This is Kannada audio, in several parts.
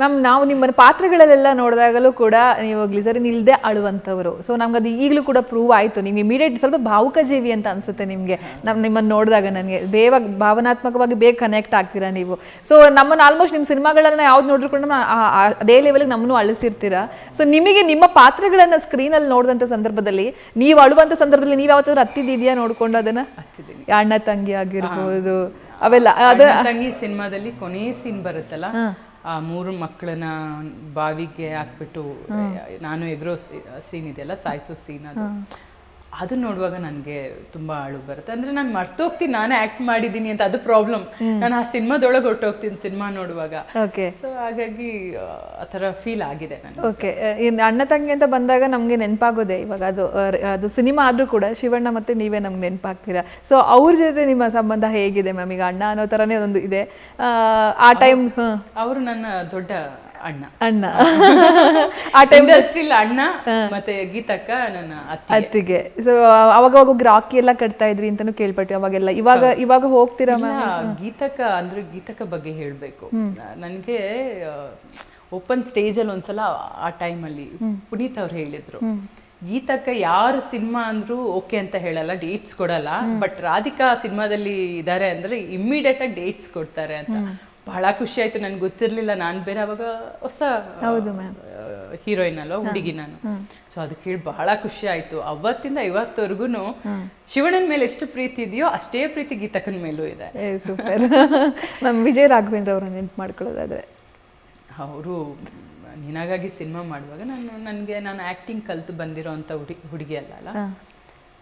ಮ್ಯಾಮ್ ನಾವು ನಿಮ್ಮ ಪಾತ್ರಗಳಲ್ಲೆಲ್ಲ ನೋಡಿದಾಗಲೂ ಕೂಡ ನೀವು ಗ್ಲಿಸರಿನ್ ಇಲ್ಲದೆ ಅಳುವಂಥವ್ರು ಸೊ ನಮ್ಗೆ ಅದು ಈಗಲೂ ಕೂಡ ಪ್ರೂವ್ ಆಯಿತು. ನೀವು ಇಮಿಡಿಯೇಟ್ ಸ್ವಲ್ಪ ಭಾವುಕ ಜೀವಿ ಅಂತ ಅನ್ಸುತ್ತೆ ನಿಮಗೆ. ನಾವು ನಿಮ್ಮನ್ನು ನೋಡಿದಾಗ ನನಗೆ. ಬೇಗ ಭಾವನಾತ್ಮಕವಾಗಿ ಬೇಗ ಕನೆಕ್ಟ್ ಆಗ್ತೀರಾ ನೀವು. ಸೊ ನಮ್ಮನ್ನು ಆಲ್ಮೋಸ್ಟ್ ನಿಮ್ಮ ಸಿನಿಮಾಗಳನ್ನು ಯಾವ್ದು ನೋಡಿದ್ರು ಕೂಡ ಅದೇ ಲೆವೆಲ್ಗೆ ನಮ್ಮನ್ನು ಅಳಿಸಿರ್ತೀರಾ? ಸೊ ನಿಮಗೆ ನಿಮ್ಮ ಪಾತ್ರಗಳನ್ನು ಸ್ಕ್ರೀನಲ್ಲಿ ನೋಡಿದಂಥ ಸಂದರ್ಭದಲ್ಲಿ ನೀವು ಅಳುವಂಥ ಸಂದರ್ಭದಲ್ಲಿ ನೀವು ಯಾವತ್ತಾದ್ರೂ ಹತ್ತಿದ್ದೀಯಾ ನೋಡ್ಕೊಂಡು ಅದನ್ನ? ಅಣ್ಣ ತಂಗಿ ಆಗಿರ್ಬೋದು. ಅವೆಲ್ಲ ಅದ ತಂಗಿ ಸಿನಿಮಾದಲ್ಲಿ ಕೊನೆ ಸೀನ್ ಬರುತ್ತಲ್ಲ? ಆ ಮೂರು ಮಕ್ಕಳನ್ನ ಬಾವಿಗೆ ಹಾಕ್ಬಿಟ್ಟು ನಾನು ಎಗರೋ ಸೀನ್ ಇದೆಯಲ್ಲ ಸಾಯಿಸೋ ಸೀನ್ ಅದು. ಅದನ್ನ ನೋಡುವಾಗ ನನಗೆ ತುಂಬಾ ಅಳು ಬರುತ್ತೆ. ಅಂದ್ರೆ ನಾನು ಮರ್ತೋಗ್ತೀನಿ ನಾನೇ ಆಕ್ಟ್ ಮಾಡಿದ್ದೀನಿ ಅಂತ ಅದು ಪ್ರಾಬ್ಲಮ್ ನಾನು ಆ ಸಿನಿಮಾದೊಳಗೆ ಹೊರಟೋಗ್ತೀನಿ ಸಿನಿಮಾ ನೋಡುವಾಗ. ಓಕೆ ಸೊ ಹಾಗಾಗಿ ಆ, ಥರ ಫೀಲ್ ಆಗಿದೆ ನನಗೆ. ಓಕೆ ಅಣ್ಣ ತಂಗಿ ಅಂತ ಬಂದಾಗ ನಮಗೆ ನೆನಪಾಗೋದೆ ಇವಾಗ ಅದು ಅದು ಸಿನಿಮಾ ಆದರೂ ಕೂಡ ಶಿವಣ್ಣ ಮತ್ತೆ ನೀವೇ ನಮ್ಗೆ ನೆನಪಾಗ್ತೀರಾ? ಸೊ ಅವ್ರ ಜೊತೆ ನಿಮ್ಮ ಸಂಬಂಧ ಹೇಗಿದೆ ಮ್ಯಾಮ್? ಈಗ ಅಣ್ಣ ಅನ್ನೋ ಥರನೇ ಒಂದು ಇದೆ. ಆ ಟೈಮ್ ಅವರು ನನ್ನ ದೊಡ್ಡ ಅಣ್ಣ. ಅಣ್ಣ. ಆ ಟೈಮ್ ಅಷ್ಟಿಲ್ಲ ಅಣ್ಣ ಮತ್ತೆ ಗೀತಕ್ಕ ನನ್ನ ಅತ್ತೆ ಅತ್ತಿಗೆ. ಸೊ ಅವಾಗ ಅವಾಗ ರಾಕಿ ಎಲ್ಲ ಕಟ್ತಾ ಇದ್ರಿ ಅಂತಾನು ಕೇಳ್ಪಟ್ವಿ ಅವಾಗೆಲ್ಲ. ಇವಾಗ ಇವಾಗ ಹೋಗ್ತೀರಾ ಗೀತಕ್ಕ ಅಂದ್ರೆ ಗೀತಕ್ಕ ಬಗ್ಗೆ ಹೇಳ್ಬೇಕು. ನನಗೆ ಓಪನ್ ಸ್ಟೇಜ್ ಅಲ್ಲಿ ಒಂದ್ಸಲ ಆ ಟೈಮಲ್ಲಿ ಪುನೀತ್ ಅವ್ರು ಹೇಳಿದ್ರು. ಗೀತಕ್ಕ ಯಾರು ಸಿನಿಮಾ ಅಂದ್ರೂ ಓಕೆ ಅಂತ ಹೇಳಲ್ಲ ಡೇಟ್ಸ್ ಕೊಡಲ್ಲ. ಬಟ್ ರಾಧಿಕಾ ಸಿನಿಮಾದಲ್ಲಿ ಇದ್ದಾರೆ ಅಂದ್ರೆ ಇಮ್ಮಿಡಿಯೇಟ್ ಆಗಿ ಡೇಟ್ಸ್ ಕೊಡ್ತಾರೆ ಅಂತ. ಬಹಳ ಖುಷಿ ಆಯ್ತು. ನನ್ಗೆ ಗೊತ್ತಿರ್ಲಿಲ್ಲ. ನಾನು ಬೇರೆ ಅವಾಗ ಹೊಸ ಹೀರೋಯಿನ್ ಅಲ್ವಾ ಹುಡುಗಿ ನಾನು. ಸೊ ಅದಕ್ಕೆ ಹೇಳಿ ಬಹಳ ಖುಷಿ ಆಯ್ತು. ಅವತ್ತಿಂದ ಇವತ್ತವರೆಗೂ ಶಿವಣ್ಣನ ಮೇಲೆ ಎಷ್ಟು ಪ್ರೀತಿ ಇದೆಯೋ ಅಷ್ಟೇ ಪ್ರೀತಿ ಗೀತಕನ ಮೇಲೂ ಇದೆ. ಸೂಪರ್ ಮ್ಯಾಮ್ ವಿಜಯ್ ರಾಘವೇಂದ್ರ ಅವರು ನೆನ್ಪು ಮಾಡ್ಕೊಳ್ಳೋದಾದ್ರೆ. ಅವರು ನಿನಗಾಗಿ ಸಿನಿಮಾ ಮಾಡುವಾಗ ನಾನು ನನಗೆ ನಾನು ಆ್ಯಕ್ಟಿಂಗ್ ಕಲ್ತು ಬಂದಿರೋ ಅಂಥ ಹುಡುಗಿ ಹುಡುಗಿ ಅಲ್ಲ ಅಲ್ಲ?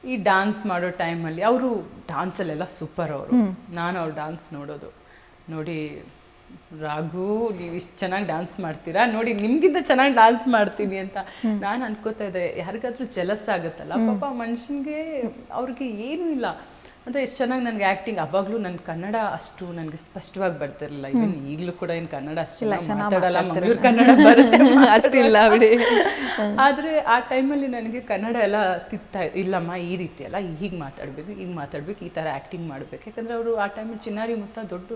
ಈ ಡಾನ್ಸ್ ಮಾಡೋ ಟೈಮಲ್ಲಿ ಅವರು ಡಾನ್ಸಲ್ಲೆಲ್ಲ ಸೂಪರ್ ಅವರು. ನಾನು ಅವ್ರ ಡಾನ್ಸ್ ನೋಡೋದು. ನೋಡಿ ರಾಘು ನೀವು ಇಷ್ಟು ಚೆನ್ನಾಗಿ ಡಾನ್ಸ್ ಮಾಡ್ತೀರಾ? ನೋಡಿ ನಿಮ್ಗಿಂತ ಚೆನ್ನಾಗಿ ಡಾನ್ಸ್ ಮಾಡ್ತೀನಿ ಅಂತ ನಾನು ಅನ್ಕೋತಾ ಇದ್ದೆ. ಯಾರಿಗಾದ್ರೂ ಜಲಸ್ ಆಗುತ್ತಲ್ಲ? ಪಾಪ ಮನುಷ್ಯನಿಗೆ ಅವ್ರಿಗೆ ಏನೂ ಇಲ್ಲ. ಅಂದರೆ ಎಷ್ಟು ಚೆನ್ನಾಗಿ ನನಗೆ ಆ್ಯಕ್ಟಿಂಗ್ ಅವಾಗಲೂ ನನ್ನ ಕನ್ನಡ ಅಷ್ಟು ನನಗೆ ಸ್ಪಷ್ಟವಾಗಿ ಬರ್ತಿರಲಿಲ್ಲ. ಇವನ್ ಈಗಲೂ ಕೂಡ ಏನು ಕನ್ನಡ ಅಷ್ಟು ಮಾತಾಡಲ್ಲ ಮಂಗಳೂರು ಕನ್ನಡ ಬರುತ್ತೆ ಅಷ್ಟಿಲ್ಲ ಬಿಡಿ. ಆದರೆ ಆ ಟೈಮಲ್ಲಿ ನನಗೆ ಕನ್ನಡ ಎಲ್ಲ ತಿತ್ತಾ ಇಲ್ಲಮ್ಮ ಈ ರೀತಿ ಅಲ್ಲ ಹೀಗೆ ಮಾತಾಡಬೇಕು ಹೀಗೆ ಮಾತಾಡಬೇಕು ಈ ಥರ ಆ್ಯಕ್ಟಿಂಗ್ ಮಾಡಬೇಕು. ಯಾಕಂದ್ರೆ ಅವರು ಆ ಟೈಮಲ್ಲಿ ಚಿನ್ನಾರಿ ಮುತ್ತ ದೊಡ್ಡ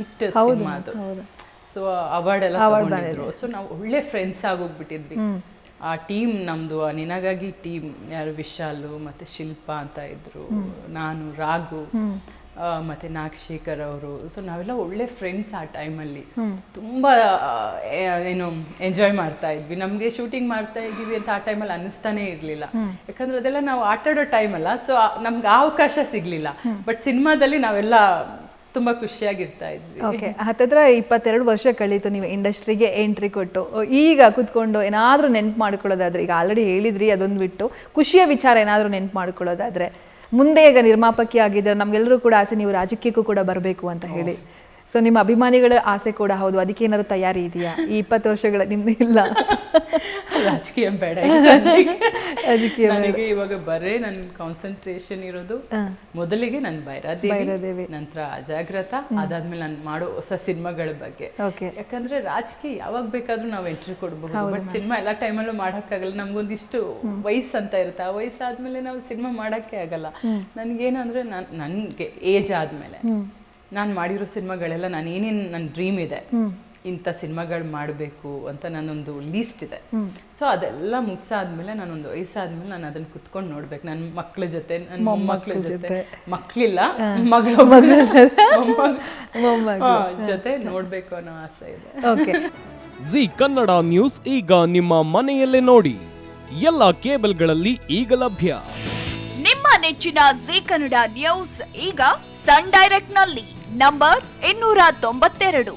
ಹಿಟ್ ಸಿನಿಮಾ ಅದು. ಸೊ ಅವಾರ್ಡ್ ಎಲ್ಲ ತಗೊಂಡಿದ್ರು. ಸೊ ನಾವು ಒಳ್ಳೆ ಫ್ರೆಂಡ್ಸ್ ಆಗೋಗ್ಬಿಟ್ಟಿದ್ವಿ ಆ ಟೀಮ್ ನಮ್ದು ಆ ನಿನಗಾಗಿ ಟೀಮ್ ಯಾರು ವಿಶಾಲು ಮತ್ತೆ ಶಿಲ್ಪ ಅಂತ ಇದ್ರು ನಾನು ರಾಘು ಮತ್ತೆ ನಾಗಶೇಖರ್ ಅವರು. ಸೊ ನಾವೆಲ್ಲ ಒಳ್ಳೆ ಫ್ರೆಂಡ್ಸ್ ಆ ಟೈಮಲ್ಲಿ ತುಂಬಾ ಏನು ಎಂಜಾಯ್ ಮಾಡ್ತಾ ಇದ್ವಿ. ನಮಗೆ ಶೂಟಿಂಗ್ ಮಾಡ್ತಾ ಇದ್ದೀವಿ ಅಂತ ಆ ಟೈಮಲ್ಲಿ ಅನ್ನಿಸ್ತಾನೆ ಇರಲಿಲ್ಲ. ಯಾಕಂದ್ರೆ ಅದೆಲ್ಲ ನಾವು ಆಟಾಡೋ ಟೈಮ್ ಅಲ್ಲ. ಸೊ ನಮ್ಗೆ ಆ ಅವಕಾಶ ಸಿಗ್ಲಿಲ್ಲ. ಬಟ್ ಸಿನಿಮಾದಲ್ಲಿ ನಾವೆಲ್ಲ ತುಂಬಾ ಖುಷಿಯಾಗಿರ್ತಾ ಇದ್ವಿ. ಓಕೆ ಹತ್ತತ್ರ ಇಪ್ಪತ್ತೆರಡು ವರ್ಷ ಕಳೀತು ನೀವು ಇಂಡಸ್ಟ್ರಿಗೆ ಎಂಟ್ರಿ ಕೊಟ್ಟು. ಈಗ ಕುತ್ಕೊಂಡು ಏನಾದರೂ ನೆನ್ಪು ಮಾಡ್ಕೊಳ್ಳೋದಾದ್ರೆ ಈಗ ಆಲ್ರೆಡಿ ಹೇಳಿದ್ರಿ ಅದೊಂದು ಬಿಟ್ಟು. ಖುಷಿಯ ವಿಚಾರ ಏನಾದರೂ ನೆನ್ಪು ಮಾಡ್ಕೊಳ್ಳೋದಾದ್ರೆ ಮುಂದೆ ಈಗ ನಿರ್ಮಾಪಕಿ ಆಗಿದ್ರೆ ನಮಗೆಲ್ಲರೂ ಕೂಡ ಆಸೆ ನೀವು ರಾಜಕೀಯಕ್ಕೂ ಕೂಡ ಬರಬೇಕು ಅಂತ ಹೇಳಿ. ಸೊ ನಿಮ್ಮ ಅಭಿಮಾನಿಗಳ ಆಸೆ ಕೂಡ ಹೌದು. ಅದಕ್ಕೆ ಏನಾದ್ರು ತಯಾರಿ ಇದೆಯಾ? ಈ ಇಪ್ಪತ್ತು ವರ್ಷಗಳ ನಿಮ್ದು ಇಲ್ಲ. ರಾಜಕೀಯ ಬೇಡ ನನಗೆ ಇವಾಗ ಬರೇ ನನ್ನ ಕಾನ್ಸಂಟ್ರೇಷನ್ ಇರೋದು ಮೊದಲಿಗೆ ನನ್ನ. ಬೈರಾದೇವಿ ನಂತರ ಅಜಾಗ್ರತ ಅದಾದ್ಮೇಲೆ ನಾನು ಮಾಡೋ ಹೊಸ ಸಿನಿಮಾಗಳ ಬಗ್ಗೆ. ಯಾಕಂದ್ರೆ ರಾಜಕೀಯ ಯಾವಾಗ ಬೇಕಾದ್ರೂ ನಾವು ಎಂಟ್ರಿ ಕೊಡಬಹುದು ಬಟ್ ಸಿನಿಮಾ ಎಲ್ಲಾ ಟೈಮಲ್ಲೂ ಮಾಡೋಕ್ಕಾಗಲ್ಲ. ನಮ್ಗೊಂದಿಷ್ಟು ವಯಸ್ಸು ಅಂತ ಇರುತ್ತೆ. ಆ ವಯಸ್ಸಾದ್ಮೇಲೆ ನಾವು ಸಿನಿಮಾ ಮಾಡೋಕ್ಕೆ ಆಗಲ್ಲ. ನನ್ಗೇನಂದ್ರೆ ನನ್ ನನಗೆ ಏಜ್ ಆದ್ಮೇಲೆ ನಾನು ಮಾಡಿರೋ ಸಿನಿಮಾಗಳೆಲ್ಲ ನಾನು ಏನೇನು ನನ್ನ ಡ್ರೀಮ್ ಇದೆ ಇಂಥ ಸಿನಿಮಾಗಳು ಮಾಡಬೇಕು ಅಂತ ನನ್ನೊಂದು ಲೀಸ್ಟ್ ಇದೆ. ಸೊ ಅದೆಲ್ಲ ಮುಗಿಸಾದ್ಮೇಲೆ ನಾನೊಂದು ವಯಸ್ಸಾದ್ಮೇಲೆ ನಾನು ಅದನ್ನು ಕುತ್ಕೊಂಡು ನೋಡ್ಬೇಕು. ನನ್ನ ಮಕ್ಳ ಜೊತೆ ನನ್ನ ಮೊಮ್ಮಕ್ಳ ಜೊತೆ. ಮಕ್ಕಳಿಲ್ಲ ಮಗಳ ಮಗಳ. ಜೊತೆ ನೋಡ್ಬೇಕು ಅನ್ನೋ ಆಸೆ ಇದೆ. ಓಕೆ ಜಿ ಕನ್ನಡ ನ್ಯೂಸ್ ಈಗ ನಿಮ್ಮ ಮನೆಯಲ್ಲೇ ನೋಡಿ. ಎಲ್ಲ ಕೇಬಲ್ಗಳಲ್ಲಿ ಈಗ ಲಭ್ಯ. ನಿಮ್ಮ ನೆಚ್ಚಿನ ಜಿ ಕನ್ನಡ ನ್ಯೂಸ್ ಈಗ ಸನ್ ಡೈರೆಕ್ಟ್ನಲ್ಲಿ ನಂಬರ್ ಇನ್ನೂರ ತೊಂಬತ್ತೆರಡು.